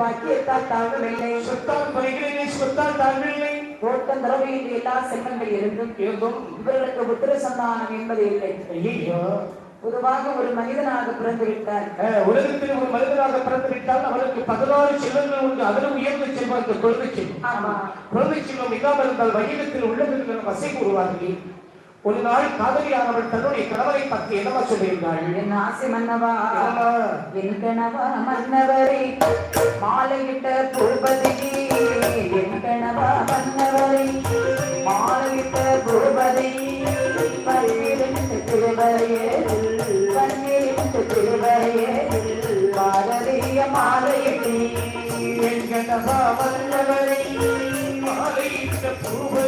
பாக்கியத்தால் தாழ்வில்லை சொத்தால் குறைகிறேனே சொத்தால் தாழ்வில்லை தோட்டம் தர வேண்டிய எல்லா செல்வங்கள் இருந்தும் இருந்தும் இவர்களுக்கு புத்திர சந்தானம் என்பது இல்லை. ஐயோ பொதுவாக ஒரு மனிதனாக பிறந்து விட்டார் உலகத்தில் ஒரு மனிதனாக பிறந்து விட்டால் அவனுக்கு பதினாறு செல்வங்கள் உண்டு. அதிலும் உயர்ந்த செல்வம் குழந்தை செல்வம். குழந்தை செல்வம் இல்லாமல் இருந்தால் வையகத்தில் உள்ளவர்கள் வசை கூறுவார்கள். ஒரு நாள் காதலியானவள் தன்னுடைய கணவரை பற்றி என்னவா சொல்லியிருந்தாள் என் ஆசை மன்னவா. என் கணவா மன்னவரை மாலையிட்ட பூபதியே என் கணவா மன்னவரை மாலையிட்ட பூபதி பன்னிரண்டு பாரதிய மாலையிட்டே. என் கணவா வல்லவரை மாலையிட்ட பூபதியே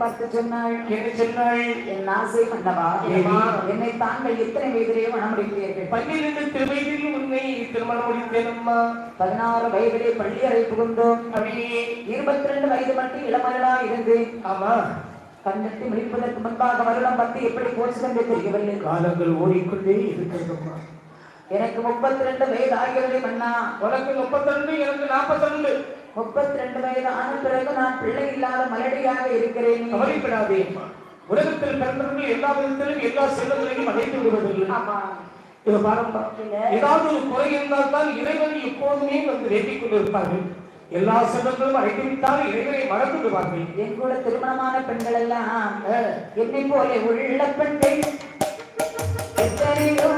பார்த்து சொன்னாள் என்ன சொன்னாள் என் ஆசை மன்னவா? என்னை தாங்கள் எத்தனை வயதிலே மணமுடிக்கிறீர்கள் பன்னிரண்டு திருவயதில் உன்னை திருமணம் முடித்தேனம்மா பதினாறு வயதிலே பள்ளி அறை புகுந்தோம். இருபத்தி ரெண்டு வயது மட்டும் இளமரலா இருந்து ஆமா. கண்ணத்தை முடிப்பதற்கு முன்பாக வருடம் பத்து எப்படி போச்சு என்று தெரியவில்லை. காலங்கள் ஓடிக்கொண்டே இருக்கிறதம்மா எனக்கு முப்பத்தி ரெண்டு வயது ஆகியவரை மன்னா. உனக்கு முப்பத்தி ரெண்டு எனக்கு நாற்பத்தி ரெண்டு முப்பத்தி ரெண்டு வயது ஆன பிறகு நான் பிள்ளை இல்லாத மலடியாக இருக்கிறேன். கவலைப்படாதே. உலகத்தில் பிறந்தவர்கள் எல்லா விதத்திலும் எல்லா செல்வங்களையும் அடைந்து விடுவதில்லை. ஆமா. இதை பாருங்க ஏதாவது ஒரு குறை இருந்தால் தான் இறைவன் எப்போதுமே வந்து வேண்டிக் கொண்டிருப்பார்கள். எல்லா செல்வங்களும் அடைந்து விட்டால் இறைவனை மறந்து விடுவார்கள். என் கூட திருமணமான பெண்கள் எல்லாம் என்னை போல உள்ள பெண்கள் எத்தனையோ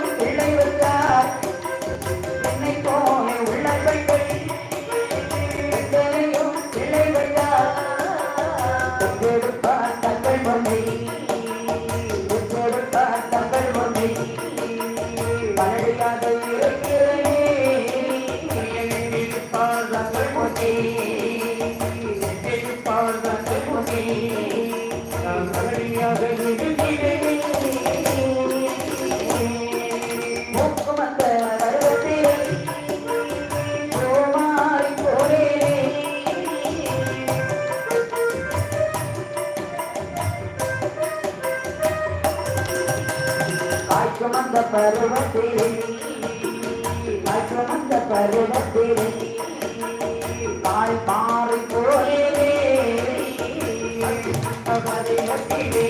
காய்க்கும் அந்த பருவத்திலே காய்க்கும் அந்த பருவத்திலே காய் மாறி போலே பதிவத்திலே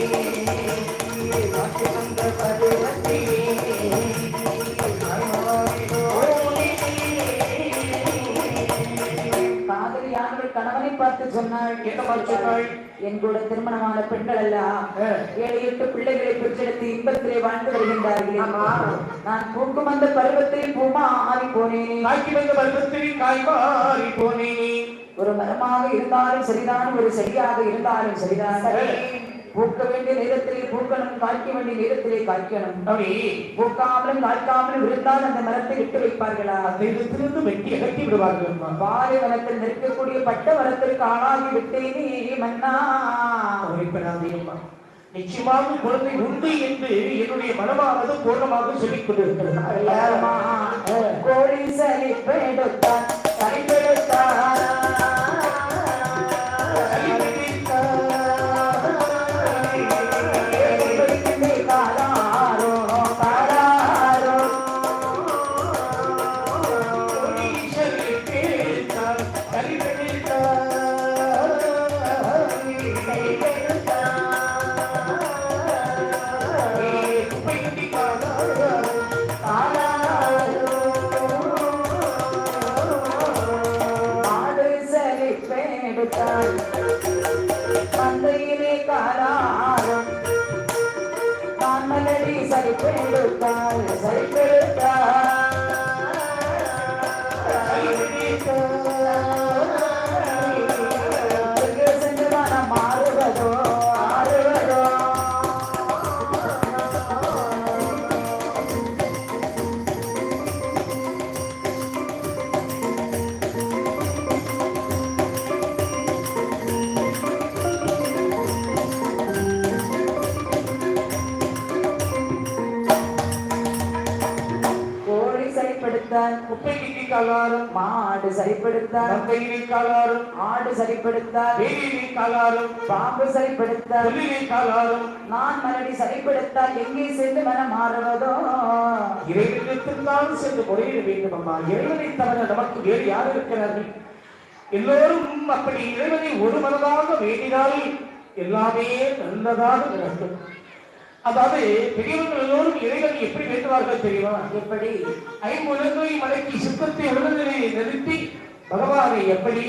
காதலியானவள் கணவனை பார்த்து சொன்னாள்? என் கூட திருமணமான பெண்கள் எல்லாம் ஏழு எட்டு பிள்ளைகளை பெற்றெடுத்து இன்பத்திலே வாழ்ந்து வருகின்றார்கள். நான் பூக்கும் அந்த பருவத்தில் பூமா ஆறி போனேனே. காய்க்கு வந்த பருவத்தில் காய் மாறி போனேனே. ஒரு மரமாக இருந்தாலும் சரிதான் ஒரு செடியாக இருந்தாலும் சரிதான். பூக்க வேண்டிய நேரத்திலே பூக்கணும் காய்க்க வேண்டிய நேரத்திலே காய்க்கணும். அப்படி பூக்காமலும் காய்க்காமலும் இருந்தால் அந்த மரத்தை விட்டு வைப்பார்களா? அந்த இடத்திலிருந்து வெட்டி அகற்றி விடுவார்கள். பாலை வனத்தில் நிற்கக்கூடிய பட்ட மரத்திற்கு ஆளாகி விட்டேனே மன்னா. கவலைப்படாதே அம்மா. நிச்சயமாக குழந்தை உண்டு என்று என்னுடைய மனமானது பூர்ணமாக சொல்லிக் கொண்டிருக்கிறது. கோழி சலிப்பெடுத்தான் எடுத்தான். மந்தையிலே காலாரம் தான் மலடி சரிப்பு எடுத்தாள். சரிப்பு சரிப்படுத்தால் குப்பை கிட்டி காலாரும் மாடு சரிப்படுத்தால் மந்தையிலே காலாரும் ஆடு சரிப்படுத்தால் வேலியிலே காலாரும் பாம்பு சரிப்படுத்தால் புல்லிலே காலாரும் நான் மலடி சரிப்படுத்தால் எங்கே சென்று மனம் மாறுவதோ? இறைவனிடத்தில்தான் சென்று முறையிட வேண்டும் அம்மா. இறைவனை தவிர நமக்கு வேறு யார் இருக்கிறார்கள்? எல்லோரும் அப்படி இறைவனை ஒரு மனதாக வேண்டினால் எல்லாமே நல்லதாக நடக்கும் அதாவது பெரியவர்கள் எல்லோரும் இறைவனை எப்படி வேண்டுவார்கள் தெரியுமா? எப்படி? ஐம்புலங்கை மலைக்கு சித்தத்தை உடனே நிறுத்தி பகவானை எப்படி